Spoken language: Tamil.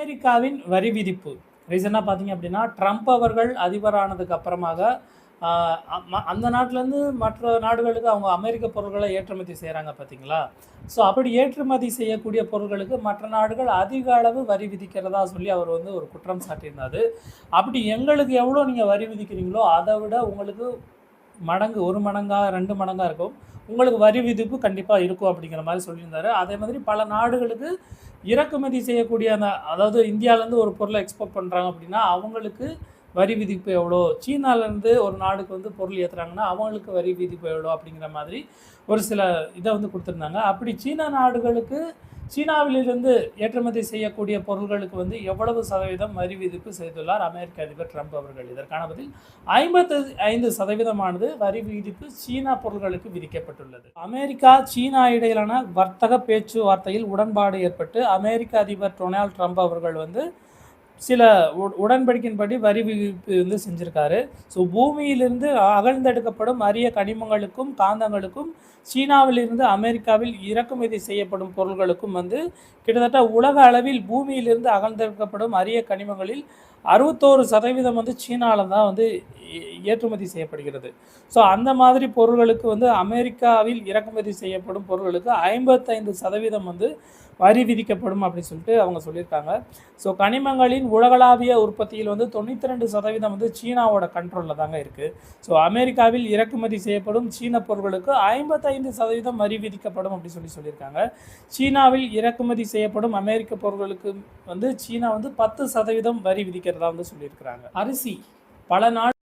அமெரிக்காவின் வரி விதிப்பு. ரீசனாக பார்த்தீங்க அப்படின்னா ட்ரம்ப் அவர்கள் அதிபரானதுக்கு அப்புறமாக அந்த நாட்டிலேருந்து மற்ற நாடுகளுக்கு அவங்க அமெரிக்க பொருட்களை ஏற்றுமதி செய்கிறாங்க பார்த்தீங்களா? ஸோ அப்படி ஏற்றுமதி செய்யக்கூடிய பொருட்களுக்கு மற்ற நாடுகள் அதிக அளவு வரி விதிக்கிறதா சொல்லி அவர் வந்து ஒரு குற்றம் சாட்டியிருந்தார். அப்படி எங்களுக்கு எவ்வளோ நீங்கள் வரி விதிக்கிறீங்களோ அதை விட உங்களுக்கு மடங்கு ஒரு மடங்காக ரெண்டு மடங்காக இருக்கும். உங்களுக்கு வரி விதிப்பு கண்டிப்பாக இருக்கும் அப்படிங்கிற மாதிரி சொல்லியிருந்தாரு. அதே மாதிரி பல நாடுகளுக்கு இறக்குமதி செய்யக்கூடிய அந்த அதாவது இந்தியாவிலேருந்து ஒரு பொருளை எக்ஸ்போர்ட் பண்ணுறாங்க அப்படின்னா அவங்களுக்கு வரி விதிப்பு எவ்வளோ? சீனாலேருந்து ஒரு நாடுக்கு வந்து பொருள் ஏற்றுறாங்கன்னா அவங்களுக்கு வரி விதிப்பு எவ்வளோ அப்படிங்கிற மாதிரி ஒரு சில இதை வந்து கொடுத்துருந்தாங்க. அப்படி சீனா நாடுகளுக்கு சீனாவிலிருந்து ஏற்றுமதி செய்யக்கூடிய பொருள்களுக்கு வந்து எவ்வளவு சதவீதம் வரி விதிப்பு செய்துள்ளார் அமெரிக்க அதிபர் ட்ரம்ப் அவர்கள்? இதற்கான பதில் ஐம்பத்து ஐந்து சதவீதமானது வரி விதிப்பு சீனா பொருள்களுக்கு விதிக்கப்பட்டுள்ளது. அமெரிக்கா சீனா இடையிலான வர்த்தக பேச்சுவார்த்தையில் உடன்பாடு ஏற்பட்டு அமெரிக்க அதிபர் டொனால்ட் ட்ரம்ப் அவர்கள் வந்து சில உ- உடன்படிக்கையின்படி வரி விதிப்பு வந்து செஞ்சுருக்காரு. ஸோ பூமியிலிருந்து அகழ்ந்தெடுக்கப்படும் அரிய கனிமங்களுக்கும் காந்தங்களுக்கும் சீனாவிலிருந்து அமெரிக்காவில் இறக்குமதி செய்யப்படும் பொருள்களுக்கும் வந்து கிட்டத்தட்ட உலக அளவில் பூமியிலிருந்து அகழ்ந்தெடுக்கப்படும் அரிய கனிமங்களில் அறுபத்தோரு சதவீதம் வந்து சீனாவில் தான் வந்து ஏ- ஏற்றுமதி செய்யப்படுகிறது. ஸோ அந்த மாதிரி பொருள்களுக்கு வந்து அமெரிக்காவில் இறக்குமதி செய்யப்படும் பொருள்களுக்கு ஐம்பத்தைந்து சதவீதம் வந்து வரி விதிக்கப்படும் அப்படின்னு சொல்லிட்டு அவங்க சொல்லியிருக்காங்க. ஸோ கனிமங்களின் உலகளாவிய உற்பத்தியில் வந்து தொண்ணூற்றி ரெண்டு சதவீதம் வந்து சீனாவோட கண்ட்ரோலில் தாங்க இருக்குது ஸோ அமெரிக்காவில் இறக்குமதி செய்யப்படும் சீன பொருட்களுக்கு ஐம்பத்தைந்து சதவீதம் வரி விதிக்கப்படும் அப்படின்னு சொல்லி சொல்லியிருக்காங்க. சீனாவில் இறக்குமதி செய்யப்படும் அமெரிக்க பொருட்களுக்கு வந்து சீனா வந்து பத்து சதவீதம் வரி விதிக்கிறதா வந்து சொல்லியிருக்கிறாங்க. அரிசி பல நாள்